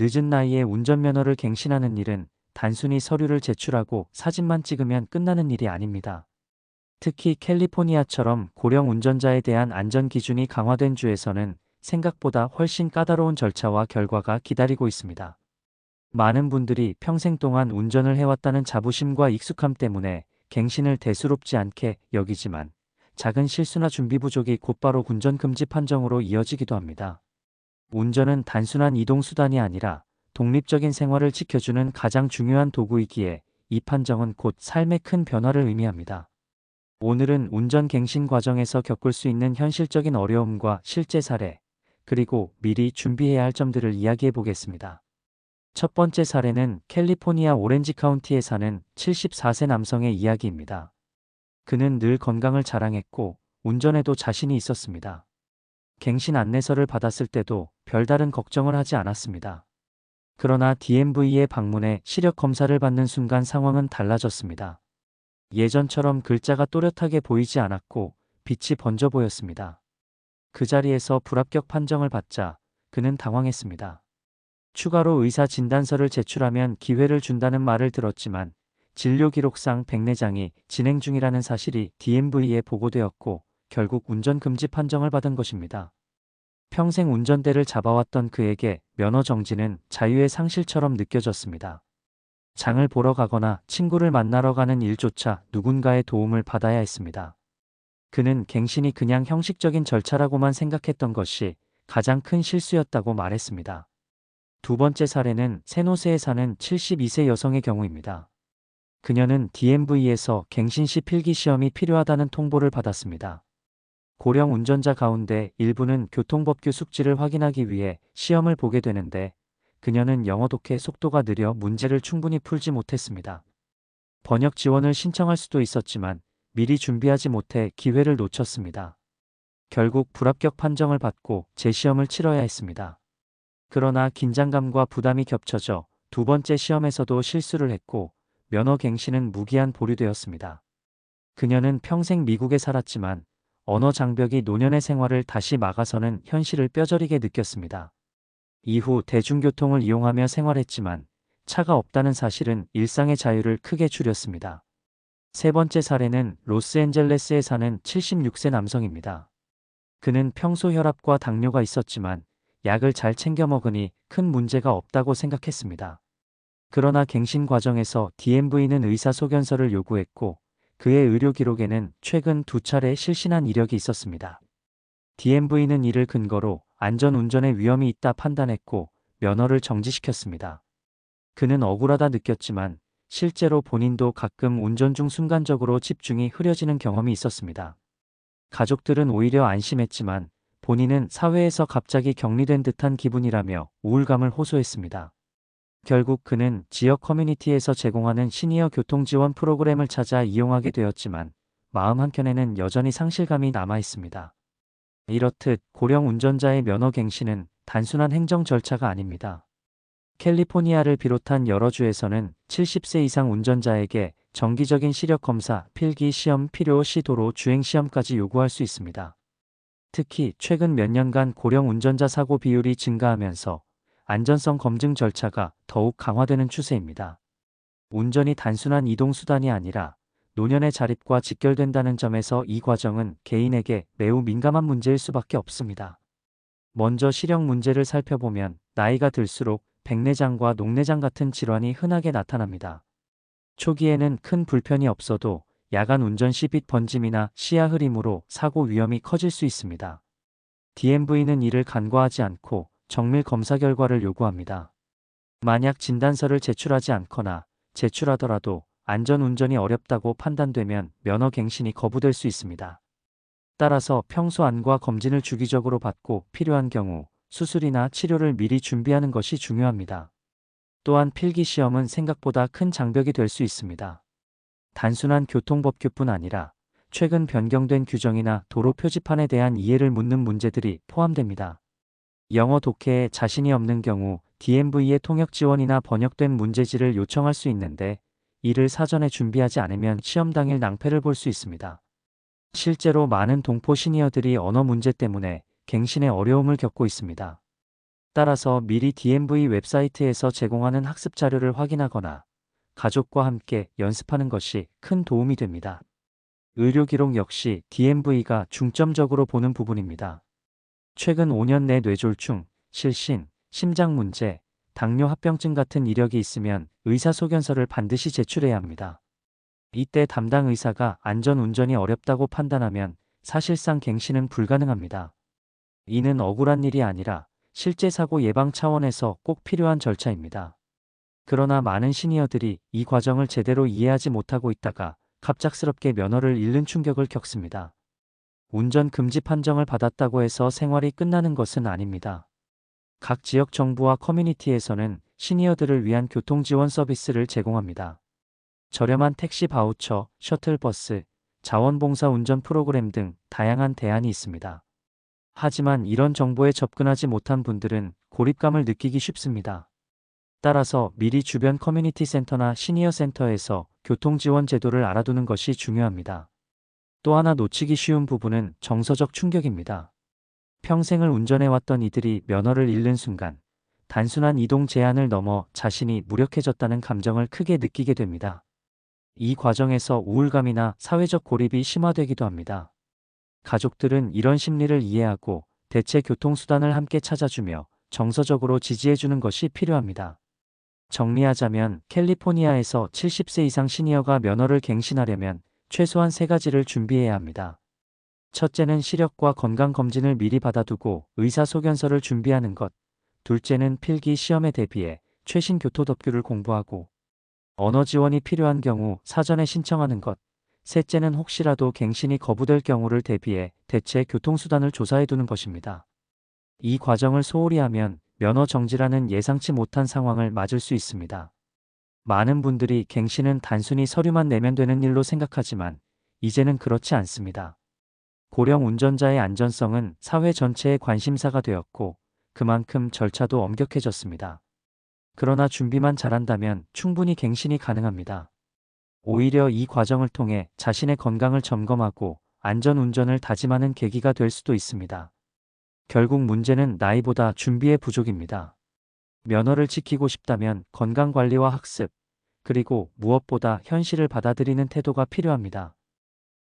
늦은 나이에 운전면허를 갱신하는 일은 단순히 서류를 제출하고 사진만 찍으면 끝나는 일이 아닙니다. 특히 캘리포니아처럼 고령 운전자에 대한 안전 기준이 강화된 주에서는 생각보다 훨씬 까다로운 절차와 결과가 기다리고 있습니다. 많은 분들이 평생 동안 운전을 해왔다는 자부심과 익숙함 때문에 갱신을 대수롭지 않게 여기지만 작은 실수나 준비 부족이 곧바로 운전 금지 판정으로 이어지기도 합니다. 운전은 단순한 이동수단이 아니라 독립적인 생활을 지켜주는 가장 중요한 도구이기에 이 판정은 곧 삶의 큰 변화를 의미합니다. 오늘은 운전 갱신 과정에서 겪을 수 있는 현실적인 어려움과 실제 사례, 그리고 미리 준비해야 할 점들을 이야기해 보겠습니다. 첫 번째 사례는 캘리포니아 오렌지 카운티에 사는 74세 남성의 이야기입니다. 그는 늘 건강을 자랑했고 운전에도 자신이 있었습니다. 갱신 안내서를 받았을 때도 별다른 걱정을 하지 않았습니다. 그러나 DMV에 방문해 시력 검사를 받는 순간 상황은 달라졌습니다. 예전처럼 글자가 또렷하게 보이지 않았고 빛이 번져 보였습니다. 그 자리에서 불합격 판정을 받자 그는 당황했습니다. 추가로 의사 진단서를 제출하면 기회를 준다는 말을 들었지만 진료 기록상 백내장이 진행 중이라는 사실이 DMV에 보고되었고 결국 운전 금지 판정을 받은 것입니다. 평생 운전대를 잡아왔던 그에게 면허 정지는 자유의 상실처럼 느껴졌습니다. 장을 보러 가거나 친구를 만나러 가는 일조차 누군가의 도움을 받아야 했습니다. 그는 갱신이 그냥 형식적인 절차라고만 생각했던 것이 가장 큰 실수였다고 말했습니다. 두 번째 사례는 세노세에 사는 72세 여성의 경우입니다. 그녀는 DMV에서 갱신 시 필기 시험이 필요하다는 통보를 받았습니다. 고령 운전자 가운데 일부는 교통법규 숙지를 확인하기 위해 시험을 보게 되는데 그녀는 영어 독해 속도가 느려 문제를 충분히 풀지 못했습니다. 번역 지원을 신청할 수도 있었지만 미리 준비하지 못해 기회를 놓쳤습니다. 결국 불합격 판정을 받고 재시험을 치러야 했습니다. 그러나 긴장감과 부담이 겹쳐져 두 번째 시험에서도 실수를 했고 면허 갱신은 무기한 보류되었습니다. 그녀는 평생 미국에 살았지만 언어 장벽이 노년의 생활을 다시 막아서는 현실을 뼈저리게 느꼈습니다. 이후 대중교통을 이용하며 생활했지만 차가 없다는 사실은 일상의 자유를 크게 줄였습니다. 세 번째 사례는 로스앤젤레스에 사는 76세 남성입니다. 그는 평소 혈압과 당뇨가 있었지만 약을 잘 챙겨 먹으니 큰 문제가 없다고 생각했습니다. 그러나 갱신 과정에서 DMV는 의사소견서를 요구했고 그의 의료 기록에는 최근 두 차례 실신한 이력이 있었습니다. DMV는 이를 근거로 안전 운전에 위험이 있다 판단했고 면허를 정지시켰습니다. 그는 억울하다 느꼈지만 실제로 본인도 가끔 운전 중 순간적으로 집중이 흐려지는 경험이 있었습니다. 가족들은 오히려 안심했지만 본인은 사회에서 갑자기 격리된 듯한 기분이라며 우울감을 호소했습니다. 결국 그는 지역 커뮤니티에서 제공하는 시니어 교통 지원 프로그램을 찾아 이용하게 되었지만 마음 한켠에는 여전히 상실감이 남아 있습니다. 이렇듯 고령 운전자의 면허 갱신은 단순한 행정 절차가 아닙니다. 캘리포니아를 비롯한 여러 주에서는 70세 이상 운전자에게 정기적인 시력 검사, 필기 시험 필요 시 도로 주행 시험까지 요구할 수 있습니다. 특히 최근 몇 년간 고령 운전자 사고 비율이 증가하면서 안전성 검증 절차가 더욱 강화되는 추세입니다. 운전이 단순한 이동수단이 아니라 노년의 자립과 직결된다는 점에서 이 과정은 개인에게 매우 민감한 문제일 수밖에 없습니다. 먼저 시력 문제를 살펴보면 나이가 들수록 백내장과 녹내장 같은 질환이 흔하게 나타납니다. 초기에는 큰 불편이 없어도 야간 운전 시빛 번짐이나 시야 흐림으로 사고 위험이 커질 수 있습니다. DMV는 이를 간과하지 않고 정밀 검사 결과를 요구합니다. 만약 진단서를 제출하지 않거나 제출하더라도 안전 운전이 어렵다고 판단되면 면허 갱신이 거부될 수 있습니다. 따라서 평소 안과 검진을 주기적으로 받고 필요한 경우 수술이나 치료를 미리 준비하는 것이 중요합니다. 또한 필기 시험은 생각보다 큰 장벽이 될 수 있습니다. 단순한 교통법규뿐 아니라 최근 변경된 규정이나 도로 표지판에 대한 이해를 묻는 문제들이 포함됩니다. 영어 독해에 자신이 없는 경우 DMV의 통역 지원이나 번역된 문제지를 요청할 수 있는데 이를 사전에 준비하지 않으면 시험 당일 낭패를 볼 수 있습니다. 실제로 많은 동포 시니어들이 언어 문제 때문에 갱신의 어려움을 겪고 있습니다. 따라서 미리 DMV 웹사이트에서 제공하는 학습 자료를 확인하거나 가족과 함께 연습하는 것이 큰 도움이 됩니다. 의료 기록 역시 DMV가 중점적으로 보는 부분입니다. 최근 5년 내 뇌졸중, 실신, 심장 문제, 당뇨 합병증 같은 이력이 있으면 의사소견서를 반드시 제출해야 합니다. 이때 담당 의사가 안전 운전이 어렵다고 판단하면 사실상 갱신은 불가능합니다. 이는 억울한 일이 아니라 실제 사고 예방 차원에서 꼭 필요한 절차입니다. 그러나 많은 시니어들이 이 과정을 제대로 이해하지 못하고 있다가 갑작스럽게 면허를 잃는 충격을 겪습니다. 운전 금지 판정을 받았다고 해서 생활이 끝나는 것은 아닙니다. 각 지역 정부와 커뮤니티에서는 시니어들을 위한 교통 지원 서비스를 제공합니다. 저렴한 택시 바우처, 셔틀버스, 자원봉사 운전 프로그램 등 다양한 대안이 있습니다. 하지만 이런 정보에 접근하지 못한 분들은 고립감을 느끼기 쉽습니다. 따라서 미리 주변 커뮤니티 센터나 시니어 센터에서 교통 지원 제도를 알아두는 것이 중요합니다. 또 하나 놓치기 쉬운 부분은 정서적 충격입니다. 평생을 운전해왔던 이들이 면허를 잃는 순간 단순한 이동 제한을 넘어 자신이 무력해졌다는 감정을 크게 느끼게 됩니다. 이 과정에서 우울감이나 사회적 고립이 심화되기도 합니다. 가족들은 이런 심리를 이해하고 대체 교통수단을 함께 찾아주며 정서적으로 지지해주는 것이 필요합니다. 정리하자면 캘리포니아에서 70세 이상 시니어가 면허를 갱신하려면 최소한 세 가지를 준비해야 합니다. 첫째는 시력과 건강검진을 미리 받아두고 의사소견서를 준비하는 것. 둘째는 필기 시험에 대비해 최신 교토법규를 공부하고 언어 지원이 필요한 경우 사전에 신청하는 것. 셋째는 혹시라도 갱신이 거부될 경우를 대비해 대체 교통수단을 조사해 두는 것입니다. 이 과정을 소홀히 하면 면허 정지라는 예상치 못한 상황을 맞을 수 있습니다. 많은 분들이 갱신은 단순히 서류만 내면 되는 일로 생각하지만 이제는 그렇지 않습니다. 고령 운전자의 안전성은 사회 전체의 관심사가 되었고 그만큼 절차도 엄격해졌습니다. 그러나 준비만 잘한다면 충분히 갱신이 가능합니다. 오히려 이 과정을 통해 자신의 건강을 점검하고 안전 운전을 다짐하는 계기가 될 수도 있습니다. 결국 문제는 나이보다 준비의 부족입니다. 면허를 지키고 싶다면 건강관리와 학습, 그리고 무엇보다 현실을 받아들이는 태도가 필요합니다.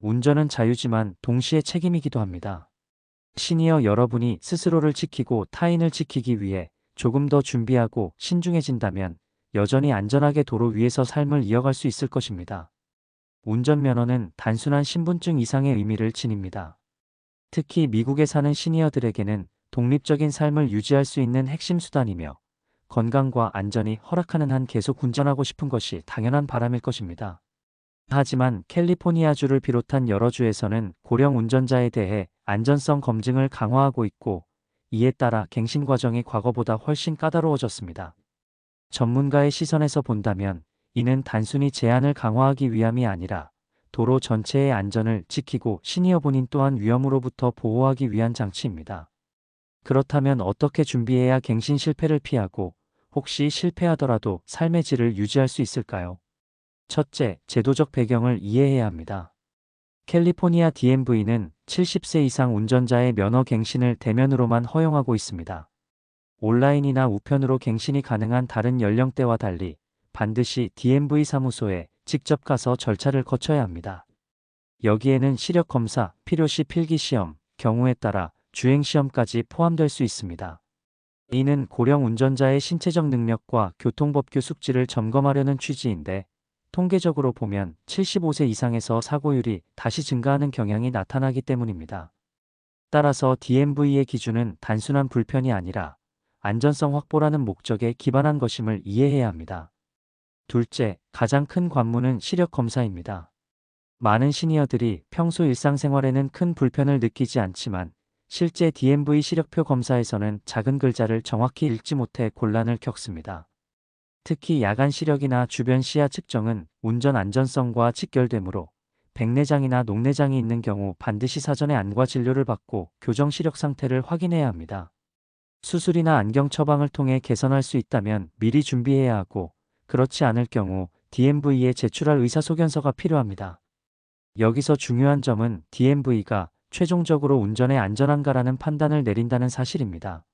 운전은 자유지만 동시에 책임이기도 합니다. 시니어 여러분이 스스로를 지키고 타인을 지키기 위해 조금 더 준비하고 신중해진다면 여전히 안전하게 도로 위에서 삶을 이어갈 수 있을 것입니다. 운전면허는 단순한 신분증 이상의 의미를 지닙니다. 특히 미국에 사는 시니어들에게는 독립적인 삶을 유지할 수 있는 핵심 수단이며 건강과 안전이 허락하는 한 계속 운전하고 싶은 것이 당연한 바람일 것입니다. 하지만 캘리포니아주를 비롯한 여러 주에서는 고령 운전자에 대해 안전성 검증을 강화하고 있고 이에 따라 갱신 과정이 과거보다 훨씬 까다로워졌습니다. 전문가의 시선에서 본다면 이는 단순히 제한을 강화하기 위함이 아니라 도로 전체의 안전을 지키고 시니어 본인 또한 위험으로부터 보호하기 위한 장치입니다. 그렇다면 어떻게 준비해야 갱신 실패를 피하고 혹시 실패하더라도 삶의 질을 유지할 수 있을까요? 첫째, 제도적 배경을 이해해야 합니다. 캘리포니아 DMV는 70세 이상 운전자의 면허 갱신을 대면으로만 허용하고 있습니다. 온라인이나 우편으로 갱신이 가능한 다른 연령대와 달리 반드시 DMV 사무소에 직접 가서 절차를 거쳐야 합니다. 여기에는 시력 검사, 필요시 필기 시험, 경우에 따라 주행 시험까지 포함될 수 있습니다. 이는 고령 운전자의 신체적 능력과 교통법규 숙지를 점검하려는 취지인데 통계적으로 보면 75세 이상에서 사고율이 다시 증가하는 경향이 나타나기 때문입니다. 따라서 DMV의 기준은 단순한 불편이 아니라 안전성 확보라는 목적에 기반한 것임을 이해해야 합니다. 둘째, 가장 큰 관문은 시력 검사입니다. 많은 시니어들이 평소 일상생활에는 큰 불편을 느끼지 않지만 실제 DMV 시력표 검사에서는 작은 글자를 정확히 읽지 못해 곤란을 겪습니다. 특히 야간 시력이나 주변 시야 측정은 운전 안전성과 직결되므로 백내장이나 녹내장이 있는 경우 반드시 사전에 안과 진료를 받고 교정 시력 상태를 확인해야 합니다. 수술이나 안경 처방을 통해 개선할 수 있다면 미리 준비해야 하고 그렇지 않을 경우 DMV에 제출할 의사소견서가 필요합니다. 여기서 중요한 점은 DMV가 최종적으로 운전에 안전한가라는 판단을 내린다는 사실입니다.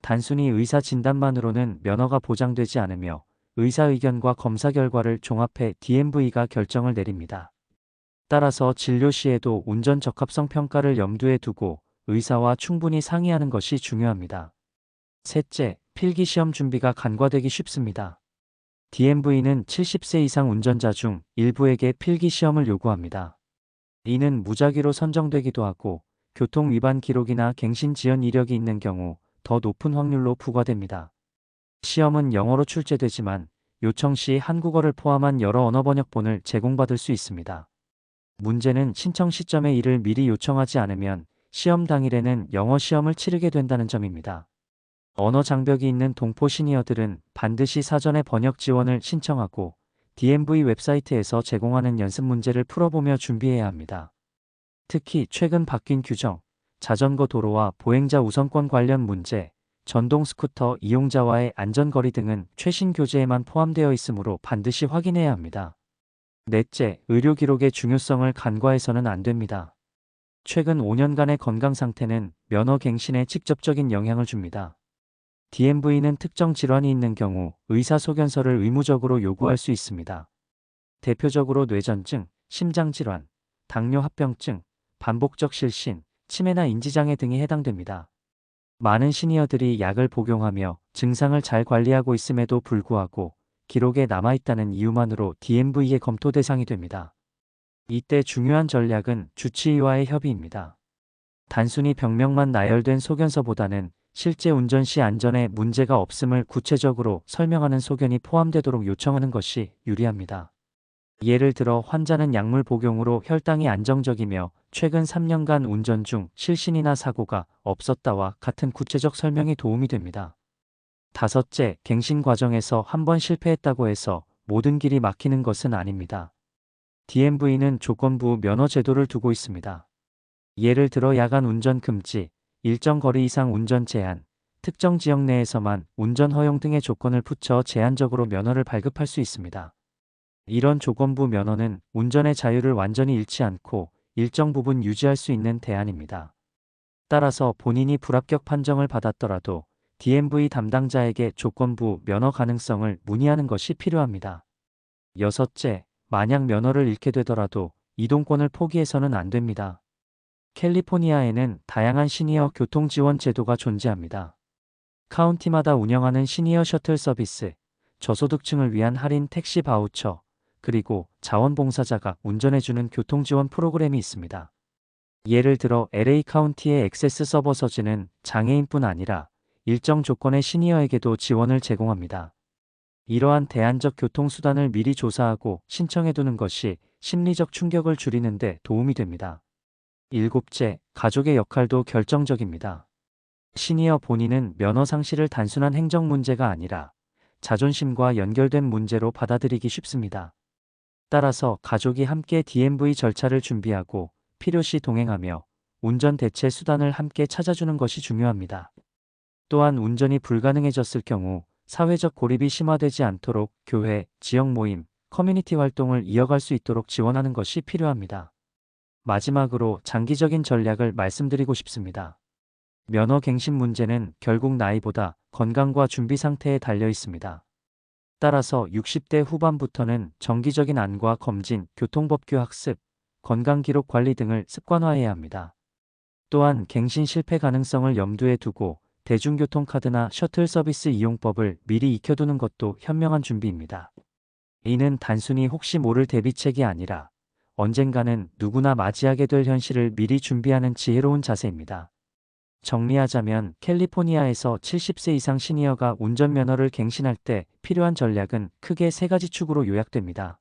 단순히 의사 진단만으로는 면허가 보장되지 않으며 의사 의견과 검사 결과를 종합해 DMV가 결정을 내립니다. 따라서 진료 시에도 운전 적합성 평가를 염두에 두고 의사와 충분히 상의하는 것이 중요합니다. 셋째, 필기시험 준비가 간과되기 쉽습니다. DMV는 70세 이상 운전자 중 일부에게 필기시험을 요구합니다. 이는 무작위로 선정되기도 하고 교통 위반 기록이나 갱신 지연 이력이 있는 경우 더 높은 확률로 부과됩니다. 시험은 영어로 출제되지만 요청 시 한국어를 포함한 여러 언어 번역본을 제공받을 수 있습니다. 문제는 신청 시점에 이를 미리 요청하지 않으면 시험 당일에는 영어 시험을 치르게 된다는 점입니다. 언어 장벽이 있는 동포 시니어들은 반드시 사전에 번역 지원을 신청하고 DMV 웹사이트에서 제공하는 연습 문제를 풀어보며 준비해야 합니다. 특히 최근 바뀐 규정, 자전거 도로와 보행자 우선권 관련 문제, 전동 스쿠터 이용자와의 안전거리 등은 최신 교재에만 포함되어 있으므로 반드시 확인해야 합니다. 넷째, 의료 기록의 중요성을 간과해서는 안 됩니다. 최근 5년간의 건강 상태는 면허 갱신에 직접적인 영향을 줍니다. DMV는 특정 질환이 있는 경우 의사소견서를 의무적으로 요구할 수 있습니다. 대표적으로 뇌전증, 심장질환, 당뇨 합병증, 반복적 실신, 치매나 인지장애 등이 해당됩니다. 많은 시니어들이 약을 복용하며 증상을 잘 관리하고 있음에도 불구하고 기록에 남아있다는 이유만으로 DMV의 검토 대상이 됩니다. 이때 중요한 전략은 주치의와의 협의입니다. 단순히 병명만 나열된 소견서보다는 실제 운전 시 안전에 문제가 없음을 구체적으로 설명하는 소견이 포함되도록 요청하는 것이 유리합니다. 예를 들어 환자는 약물 복용으로 혈당이 안정적이며 최근 3년간 운전 중 실신이나 사고가 없었다와 같은 구체적 설명이 도움이 됩니다. 다섯째, 갱신 과정에서 한 번 실패했다고 해서 모든 길이 막히는 것은 아닙니다. DMV는 조건부 면허 제도를 두고 있습니다. 예를 들어 야간 운전 금지, 일정 거리 이상 운전 제한, 특정 지역 내에서만 운전 허용 등의 조건을 붙여 제한적으로 면허를 발급할 수 있습니다. 이런 조건부 면허는 운전의 자유를 완전히 잃지 않고 일정 부분 유지할 수 있는 대안입니다. 따라서 본인이 불합격 판정을 받았더라도 DMV 담당자에게 조건부 면허 가능성을 문의하는 것이 필요합니다. 여섯째, 만약 면허를 잃게 되더라도 이동권을 포기해서는 안 됩니다. 캘리포니아에는 다양한 시니어 교통 지원 제도가 존재합니다. 카운티마다 운영하는 시니어 셔틀 서비스, 저소득층을 위한 할인 택시 바우처, 그리고 자원봉사자가 운전해주는 교통 지원 프로그램이 있습니다. 예를 들어 LA 카운티의 액세스 서버 서지는 장애인뿐 아니라 일정 조건의 시니어에게도 지원을 제공합니다. 이러한 대안적 교통수단을 미리 조사하고 신청해두는 것이 심리적 충격을 줄이는 데 도움이 됩니다. 일곱째, 가족의 역할도 결정적입니다. 시니어 본인은 면허 상실을 단순한 행정 문제가 아니라 자존심과 연결된 문제로 받아들이기 쉽습니다. 따라서 가족이 함께 DMV 절차를 준비하고 필요시 동행하며 운전 대체 수단을 함께 찾아주는 것이 중요합니다. 또한 운전이 불가능해졌을 경우 사회적 고립이 심화되지 않도록 교회, 지역 모임, 커뮤니티 활동을 이어갈 수 있도록 지원하는 것이 필요합니다. 마지막으로 장기적인 전략을 말씀드리고 싶습니다. 면허 갱신 문제는 결국 나이보다 건강과 준비 상태에 달려 있습니다. 따라서 60대 후반부터는 정기적인 안과 검진, 교통법규 학습, 건강기록 관리 등을 습관화해야 합니다. 또한 갱신 실패 가능성을 염두에 두고 대중교통카드나 셔틀 서비스 이용법을 미리 익혀두는 것도 현명한 준비입니다. 이는 단순히 혹시 모를 대비책이 아니라 언젠가는 누구나 맞이하게 될 현실을 미리 준비하는 지혜로운 자세입니다. 정리하자면 캘리포니아에서 70세 이상 시니어가 운전면허를 갱신할 때 필요한 전략은 크게 세 가지 축으로 요약됩니다.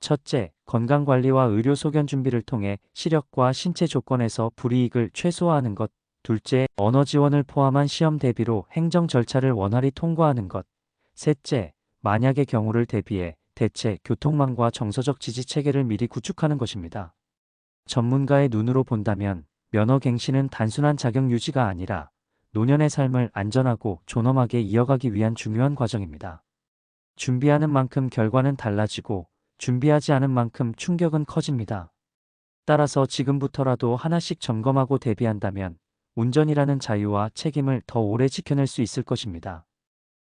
첫째, 건강관리와 의료 소견 준비를 통해 시력과 신체 조건에서 불이익을 최소화하는 것. 둘째, 언어 지원을 포함한 시험 대비로 행정 절차를 원활히 통과하는 것. 셋째, 만약의 경우를 대비해 대체 교통망과 정서적 지지 체계를 미리 구축하는 것입니다. 전문가의 눈으로 본다면 면허 갱신은 단순한 자격 유지가 아니라 노년의 삶을 안전하고 존엄하게 이어가기 위한 중요한 과정입니다. 준비하는 만큼 결과는 달라지고 준비하지 않은 만큼 충격은 커집니다. 따라서 지금부터라도 하나씩 점검하고 대비한다면 운전이라는 자유와 책임을 더 오래 지켜낼 수 있을 것입니다.